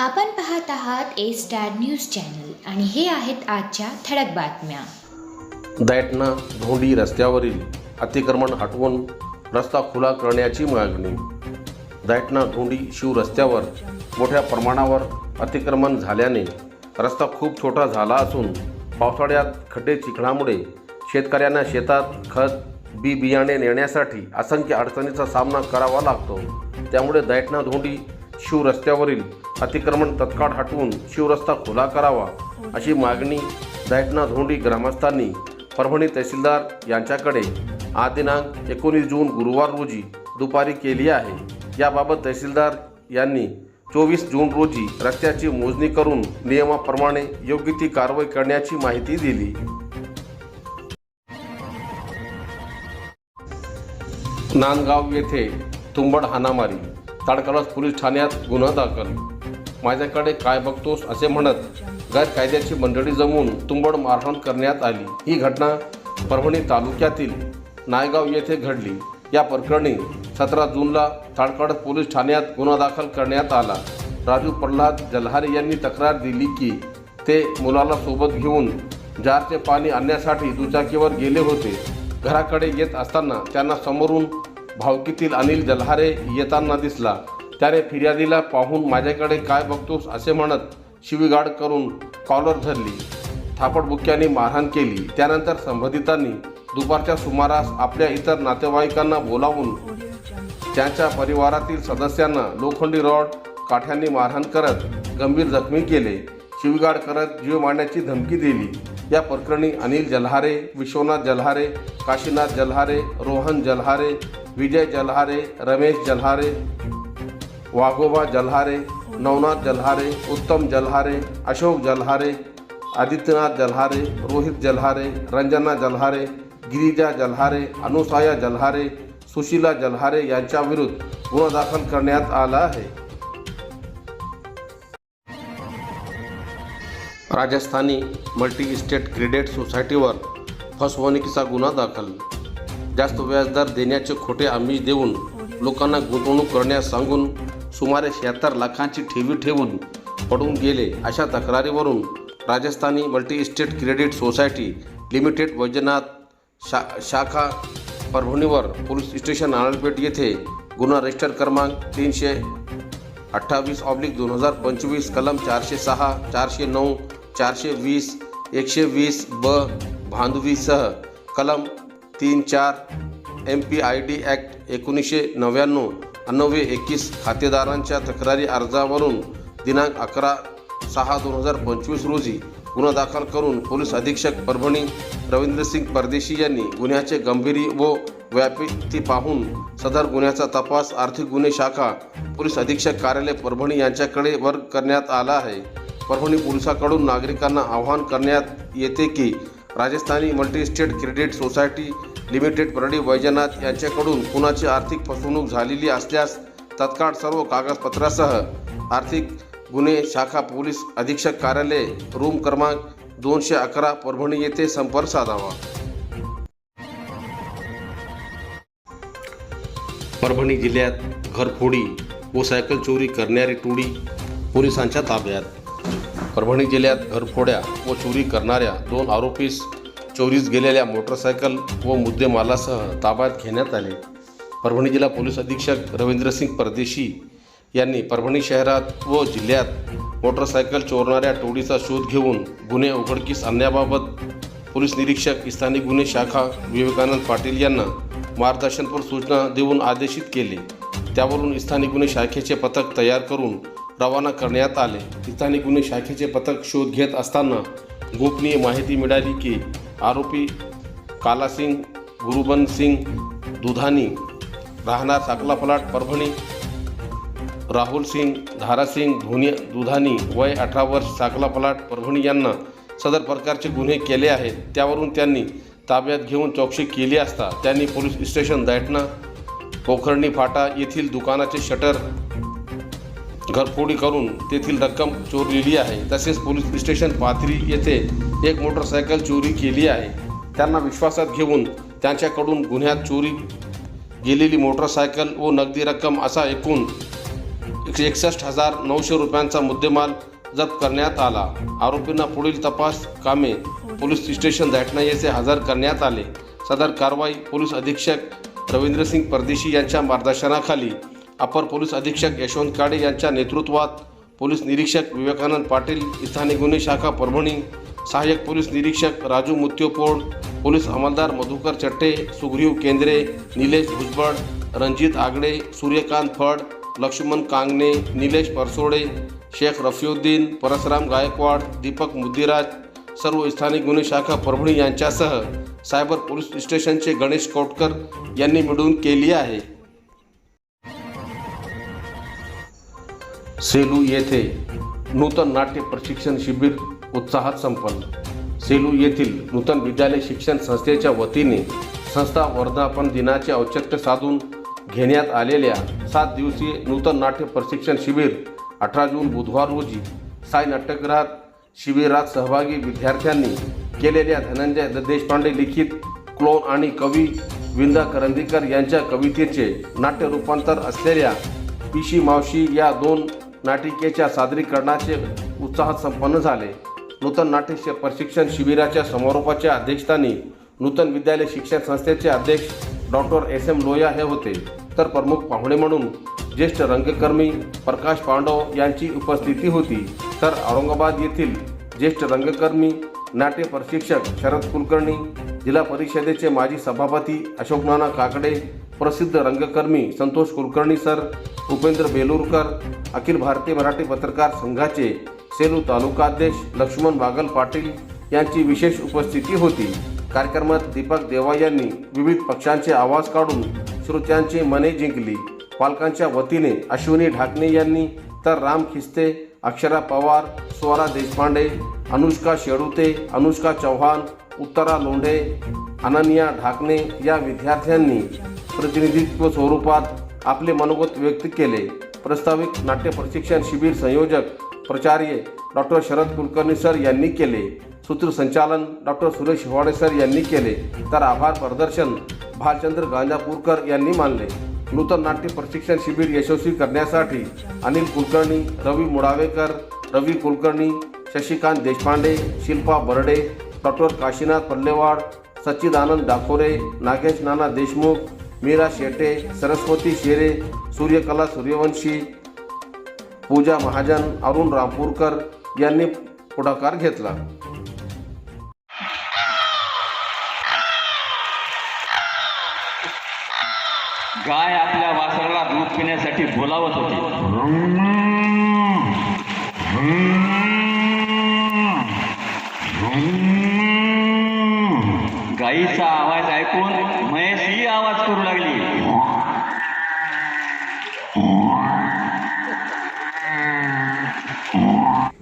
आपण पाहत आहात ए स्टार न्यूज चॅनल आणि हे आहेत आजच्या ठळक बातम्या. दैटना धोंडी रस्त्यावरील अतिक्रमण हटवून रस्ता खुला करण्याची मागणी. दैटना धोंडी शिव रस्त्यावर मोठ्या प्रमाणावर अतिक्रमण झाल्याने रस्ता खूप छोटा झाला असून पावसाळ्यात खड्डे चिखलामुळे शेतकऱ्यांना शेतात खत बी बियाणे नेण्यासाठी असंख्य अडचणीचा सामना करावा लागतो. त्यामुळे दैटना धोंडी शिवरस्त्यावरील अतिक्रमण तत्काळ हटवून शिवरस्ता खुला करावा अशी मागणी दैटना धोंडी ग्रामस्थांनी परभणी तहसीलदार यांच्याकडे आज दिनांक एकोणीस जून गुरुवार रोजी दुपारी केली आहे. याबाबत तहसीलदार यांनी चोवीस जून रोजी रस्त्याची मोजणी करून नियमाप्रमाणे योग्य ती कारवाई करण्याची माहिती दिली. नांदगाव येथे तुंबड हाणामारी ताडकळस पोलीस ठाण्यात गुन्हा दाखल. माझ्याकडे काय बघतोस असे म्हणत गैरकायद्याची मंडळी जमवून तुंबड मारहाण करण्यात आली. ही घटना परभणी तालुक्यातील नायगाव येथे घडली. या प्रकरणी सतरा जूनला ताडकळस पोलीस ठाण्यात गुन्हा दाखल करण्यात आला. राजू प्रल्हाद जल्हारे यांनी तक्रार दिली की ते मुलाला सोबत घेऊन जारचे पाणी आणण्यासाठी दुचाकीवर गेले होते. घराकडे येत असताना त्यांना समोरून भावकीतील अनिल जल्हारे येताना दिसला. त्याने फिर्यादीला पाहून माझ्याकडे काय बघतोस असे म्हणत शिवीगाड करून कॉलर धरली. थापटबुक्याने मारहाण केली. त्यानंतर संबंधितांनी दुपारच्या सुमारास आपल्या इतर नातेवाईकांना बोलावून त्यांच्या परिवारातील सदस्यांना लोखंडी रॉड काठ्यांनी मारहाण करत गंभीर जखमी केले. शिवीगाड करत जीव मारण्याची धमकी दिली. या प्रकरणी अनिल जल्हारे विश्वनाथ जल्हारे काशीनाथ जल्हारे रोहन जल्हारे विजय जल्हारे रमेश जल्हारे वाघोबा जल्हारे नवनाथ जल्हारे उत्तम जल्हारे अशोक जल्हारे आदित्यनाथ जल्हारे रोहित जल्हारे रंजना जल्हारे गिरिजा जल्हारे अनुसाया जल्हारे सुशीला जल्हारे यांच्याविरुद्ध गुन्हा दाखल करण्यात आला आहे. राजस्थानी मल्टी इस्टेट क्रेडिट सोसायटीवर फसवणुकीचा गुन्हा दाखल जास्त व्याजदर देण्याचे खोटे आमिष देऊन लोकांना गुंतवणूक करण्यास सांगून सुमारे शहात्तर लाखांची ठेवी ठेवून पडून गेले. अशा तक्रारीवरून Rajasthani multi state credit society limited Vaijnath शा शाखा परभणीवर पोलीस स्टेशन नारळपेठ येथे गुन्हा रजिस्टर क्रमांक तीनशे अठ्ठावीस ऑब्लिक दोन हजार पंचवीस कलम चारशे सहा चारशे नऊ चारशे वीस एकशे वीस ब भांदवीसह कलम तीन चार M P I D act एकोणीसशे नव्याण्णव अन्नवे एकवीस खातेदारांच्या तक्रारी अर्जावरून दिनांक अकरा सहा दोन हजार पंचवीस रोजी गुन्हा दाखल करून पोलीस अधीक्षक परभणी रवींद्रसिंग परदेशी यांनी गुन्ह्याचे गंभीरी व व्याप्ती पाहून सदर गुन्ह्याचा तपास आर्थिक गुन्हे शाखा पोलीस अधीक्षक कार्यालय परभणी यांच्याकडे वर्ग करण्यात आला आहे. परभणी पोलिसाकडून नागरिकांना आवाहन करण्यात येते की Rajasthani multi state credit society limited Pardi Vaijnath यांच्याकडून कुणाची आर्थिक फसवणूक झालेली असल्यास तत्काळ सर्व कागदपत्रासह आर्थिक गुन्हे शाखा पोलीस अधीक्षक कार्यालय रूम क्रमांक दोनशे अकरा परभणी येथे संपर्क साधावा. परभणी जिल्ह्यात घरफोडी व सायकल चोरी करणारी टोळी पोलिसांच्या ताब्यात. परभणी जिल्ह्यात घरफोड्या व चोरी करणाऱ्या दोन आरोपीस चोरीस गेलेल्या मोटरसायकल व मुद्देमालासह ताब्यात घेण्यात आले. परभणी जिल्हा पोलीस अधीक्षक रवींद्रसिंग परदेशी यांनी परभणी शहरात व जिल्ह्यात मोटरसायकल चोरणाऱ्या टोळीचा शोध घेऊन गुन्हे उघडकीस आणण्याबाबत पोलीस निरीक्षक स्थानिक गुन्हे शाखा विवेकानंद पाटील यांना मार्गदर्शनपर सूचना देऊन आदेशित केले. त्यावरून स्थानिक गुन्हे शाखेचे पथक तयार करून रवाना करण्यात आले. स्थानिक गुन्हे शाखेचे पथक शोध घेत असताना गोपनीय माहिती मिळाली की आरोपी कालासिंग गुरुबन सिंग दुधानी राहणार साकला फलाट परभणी राहुल सिंग धारासिंग धोनी दुधानी वय अठरा वर्ष साकला फलाट परभणी यांना सदर प्रकारचे गुन्हे केले आहेत. त्यावरून त्यांनी ताब्यात घेऊन चौकशी केली असता त्यांनी पोलीस स्टेशन दैठणा पोखर्णी फाटा येथील दुकानाचे शटर घरफोडी करून तेथील रक्कम चोरलेली आहे. तसेच पोलीस स्टेशन पाथरी येथे एक मोटरसायकल चोरी केली आहे. त्यांना विश्वासात घेऊन त्यांच्याकडून गुन्ह्यात चोरी गेलेली मोटरसायकल व नगदी रक्कम असा एकूण एकशे एकसष्ट हजार नऊशे रुपयांचा मुद्देमाल जप्त करण्यात आला. आरोपींना पुढील तपास कामे पोलीस स्टेशन दैठणा येथे हजर करण्यात आले. सदर कारवाई पोलीस अधीक्षक रवींद्रसिंग परदेशी यांच्या मार्गदर्शनाखाली अपर पोलीस अधीक्षक यशवंत काडे यांच्या नेतृत्वात पोलीस निरीक्षक विवेकानंद पाटील स्थानिक गुन्हे शाखा परभणी सहाय्यक पोलीस निरीक्षक राजू मुत्योपोड पोलीस अंमलदार मधुकर चट्टे सुग्रीव केंद्रे निलेश भुजबळ रणजित आगडे सूर्यकांत फड लक्ष्मण कांगणे निलेश परसोडे शेख रफिउद्दीन परसराम गायकवाड दीपक मुद्दिराज सर्व स्थानिक गुन्हे शाखा परभणी यांच्यासह सायबर पोलीस स्टेशनचे गणेश कोटकर यांनी मिळून केली आहे. सेलू येथे नूतन नाट्य प्रशिक्षण शिबिर उत्साहात संपन्न. सेलू येथील नूतन विद्यालय शिक्षण संस्थेच्या वतीने संस्था वर्धापन दिनाचे औचित्य साधून घेण्यात आलेल्या सात दिवसीय नूतन नाट्य प्रशिक्षण शिबिर अठरा जून बुधवार रोजी साई नाट्यगृहात शिबिरात सहभागी विद्यार्थ्यांनी केलेल्या धनंजय देशपांडे लिखित क्लोन आणि कवी विंदा करंदीकर यांच्या कवितेचे नाट्य रूपांतर असलेल्या पिशी मावशी या दोन नाटिकेच्या सादरीकरणाचे उत्साहात संपन्न झाले. नूतन नाट्य प्रशिक्षण शिबिराच्या समारोपाच्या अध्यक्षस्थानी नूतन विद्यालय शिक्षण संस्थेचे अध्यक्ष डॉक्टर एस एम लोया हे होते. तर प्रमुख पाहुणे म्हणून ज्येष्ठ रंगकर्मी प्रकाश पांडव यांची उपस्थिती होती. तर औरंगाबाद येथील ज्येष्ठ रंगकर्मी नाट्य प्रशिक्षक शरद कुलकर्णी जिल्हा परिषदेचे माजी सभापती अशोकनाना काकडे प्रसिद्ध रंगकर्मी संतोष कुलकर्णी सर उपेंद्र बेलूरकर अखिल भारतीय मराठी पत्रकार संघाचे सेलू तालुकाध्यक्ष लक्ष्मण बागल पाटील यांची विशेष उपस्थिती होती. कार्यक्रमात दीपक देवा यांनी विविध पक्षांचे आवाज काढून श्रोत्यांची मने जिंकली. पालकांच्या वतीने अश्विनी ढाकणे यांनी तर राम खिस्ते अक्षरा पवार स्वरा देशपांडे अनुष्का शेडुते अनुष्का चव्हाण उत्तरा लोंढे अनन्या ढाकणे या विद्यार्थ्यांनी प्रतिनिधित्व स्वरूपात आपले मनोगत व्यक्त केले. प्रस्तावित नाट्य प्रशिक्षण शिबिर संयोजक प्राचार्य डॉक्टर शरद कुलकर्णी सर यांनी केले. सूत्रसंचालन डॉक्टर सुरेश हिवाडे सर यांनी केले. तर आभार प्रदर्शन भालचंद्र गांजापूरकर यांनी मानले. नूतन नाट्य प्रशिक्षण शिबिर यशस्वी करण्यासाठी अनिल कुलकर्णी रवी मुडावेकर रवी कुलकर्णी शशिकांत देशपांडे शिल्पा बर्डे डॉक्टर काशीनाथ पल्लेवाड सच्चिदानंद डाकोरे नागेश नाना देशमुख मीरा शेटे सरस्वती शेरे सूर्यकला सूर्यवंशी पूजा महाजन अरुण रामपूरकर यांनी पुढाकार घेतला. गाय आपल्या वासराला दूध पिण्यासाठी बोलावत होती. गाईचा आवाज ऐकून म्हैस ही आवाज करू लागली